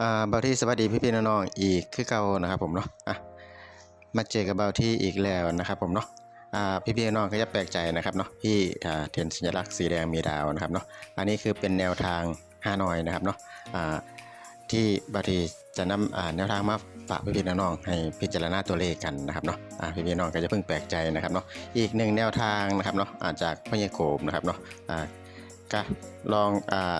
อ่าเบาที่สวัสดีพี่พี่ๆน้องๆอีกคือเก่านะครับผมเนาะอะมาเจอกับเบาที่อีกแล้วนะครับผมเนาะอ่าพี่พี่ๆน้องก็จะแปลกใจนะครับเนาะที่อ่าเทียนสัญลักษณ์สีแดงมีดาวนะครับเนาะอันนี้คือเป็นแนวทางฮานอยนะครับเนาะอ่าที่เบาทีจะนำอ่าแนวทางมาฝากพี่พี่ๆน้องให้พิจารณาตัวเลขกันนะครับเนาะอ่าพี่พี่ๆน้องก็จะเพิ่งแปลกใจนะครับเนาะอีกหนึ่งแนวทางนะครับเนาะอ่าจากพญโกบนะครับเนาะอ่าก็ลองอ่า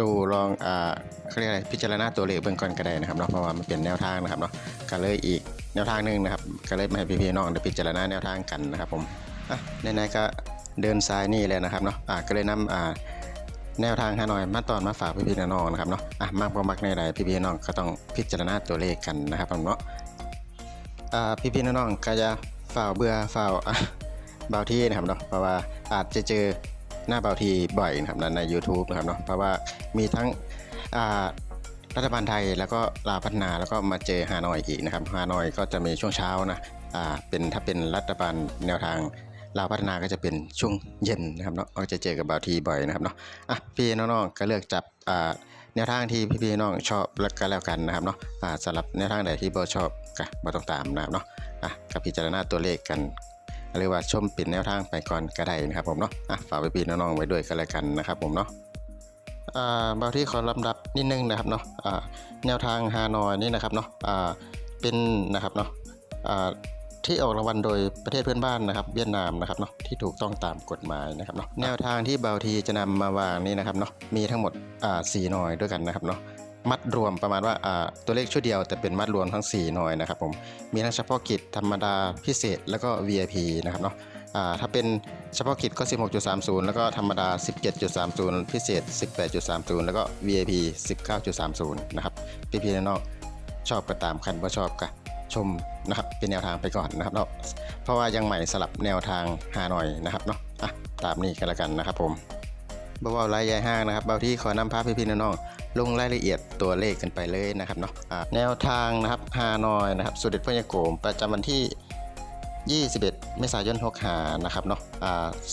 ดูลองอ่าเขาเรียกอะไรพิจารณาตัวเลขเบื้องก่อนก็ได้นะครับเนาะเพราะว่ามันเป็นแนวทางนะครับเนาะก็เลยอีกแนวทางหนึ่งนะครับก็เลยมาให้พี่ๆน้องได้พิจารณาแนวทางกันนะครับผมอะไหนๆก็เดินซ้ายนี่เลยนะครับเนาะอ่าก็เลยนำอ่าแนวทางฮานอยมาตอนมาฝากพี่ๆน้องๆนะครับเนาะอะมากบ่มักในใดพี่ๆน้องก็ต้องพิจารณาตัวเลขกันนะครับผมเนาะอ่าพี่ๆน้องๆก็จะฝ่าเบื่อฝ่าอะเบาที่นะครับเนาะเพราะว่าอาจจะเจอ หน้าเบาทีบ่อยนะครับใน YouTube นะครับเนาะเพราะว่ามีทั้งรัฐบาลไทยแล้วก็ลาวพัฒนาแล้วก็มาเจอฮานอยอีกนะครับฮานอยก็จะมีช่วงเช้านะเป็นถ้าเป็นรัฐบาลแนวทางลาวพัฒนาก็จะเป็นช่วงเย็นนะครับเนาะก็จะเจอกับเบาทีบ่อยนะครับเนาะอะพี่น้องๆก็เลือกจับแนวทางที่พี่ๆน้องชอบแล้วก็แล้วกันนะครับเนาะสำหรับแนวทางไหนที่บ่ชอบก็บ่ต้องตามนะครับเนาะอะก็พิจารณาตัวเลขกัน หรือว่าชมเป็นแนวทางไปก่อนก็ได้นะครับผมเนาะอะฝากไปพี่น้องๆไว้ด้วยกันแล้วกันนะครับผมเนาะอ่าเบาที่ขอลำดับนิดนึงนะครับเนาะอ่าแนวทางฮานอยนี่นะครับเนาะอ่าเป็นนะครับเนาะอ่าที่ออกรางวัลโดยประเทศเพื่อนบ้านนะครับเวียดนามนะครับเนาะที่ถูกต้องตามกฎหมายนะครับเนาะแนวทางที่เบาทีจะนำมาวางนี่นะครับเนาะมีทั้งหมดอ่าสี่หน่อยด้วยกันนะครับเนาะ มัดรวมประมาณว่าตัวเลขชุดเดียว แต่เป็นมัดรวมทั้งสี่หน่อยนะครับผมมีทั้งเฉพาะกิจธรรมดาพิเศษแล้วก็ VIP นะครับเนาะถ้าเป็นเฉพาะกิจก็ 16.30 แล้วก็ธรรมดา 17.30 พิเศษ 18.30 แล้วก็ VIP 19.30 นะครับพี่ๆน้องชอบก็ตามคันว่าชอบก็ชมนะครับเป็นแนวทางไปก่อนนะครับเนาะเพราะว่ายังใหม่สลับแนวทางหาหน่อยนะครับเนาะอะตามนี้กันแล้วกันนะครับผม บาๆรายใหญ่ห้างนะครับเบาที่ขอนำภาพพี่ๆน้องๆลงรายละเอียดตัวเลขกันไปเลยนะครับเนาะแนวทางนะครับฮานอยนะครับสุดเด็ดพญโกมประจำวันที่ 21 เมษายน65นะครับเนาะ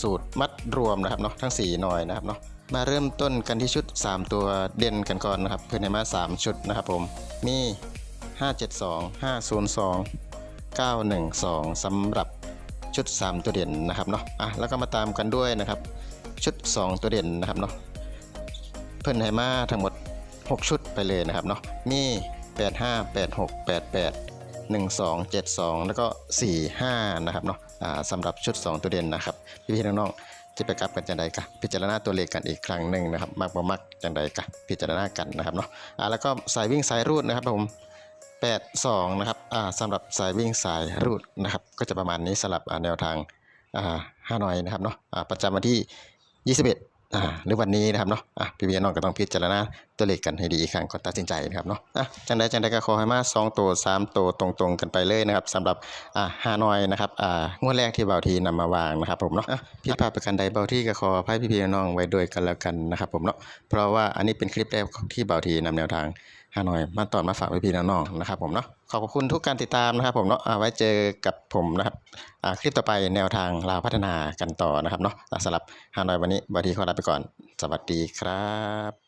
สูตรมัดรวมนะครับเนาะทั้ง 4 หน่อยนะครับเนาะมาเริ่มต้นกันที่ชุด 3 ตัวเด่นกันก่อนนะครับเพื่อนให้มา 3 ชุดนะครับผมมี 572 502 912สำหรับชุด 3 ตัวเด่นนะครับเนาะอะแล้วก็มาตามกันด้วยนะครับ ชุด 2 ตัวเด่นนะครับเนาะเพิ่นให้มาทั้งหมด 6 ชุดไปเลยนะครับเนาะมี 85 86 88 12 72 แล้วก็ 45 นะครับเนาะอ่าสำหรับชุด 2 ตัวเด่นนะครับ พี่ๆน้องๆจะไปกลับกันจังใดกะพิจารณาตัวเลขกันอีกครั้งหนึ่งนะครับมักบ่มักจังใดกะพิจารณากันนะครับเนาะอ่าแล้วก็สายวิ่งสายรูดนะครับผม82 นะครับอ่าสำหรับสายวิ่งสายรูดนะครับ ก็จะประมาณนี้สำหรับแนวทางอ่าห้านอยนะครับเนาะอ่าประจำวันที่ 21อ่าหรือวันนี้นะครับเนาะอะพี่พี่น้องก็ต้องพิจารณาตัวเลขกันให้ดีอีกครั้งก่อนตัดสินใจนะครับเนาะอะจังใดจังใดก็ขอให้มา2ตัว3ตัวตรงๆกันไปเลยนะครับสำหรับอ่าฮานอยนะครับอ่างวดแรกที่เบาทีนำมาวางนะครับผมเนาะอะผิดพาดประการใดเบาที่ก็ขออภัยพี่พี่น้องไว้ด้วยกันแล้วกันนะครับผมเนาะเพราะว่าอันนี้เป็นคลิปแรกที่เบาทีนำแนวทาง ฮานอยมาตอนมาฝากพี่พี่น้องๆนะครับผมเนาะขอบคุณทุกการติดตามนะครับผมเนาะอ่าไว้เจอกับผมนะครับคลิปต่อไปแนวทางลาวพัฒนากันต่อนะครับเนาะสำหรับฮานอยวันนี้บางทีขอลาไปก่อน สวัสดีครับ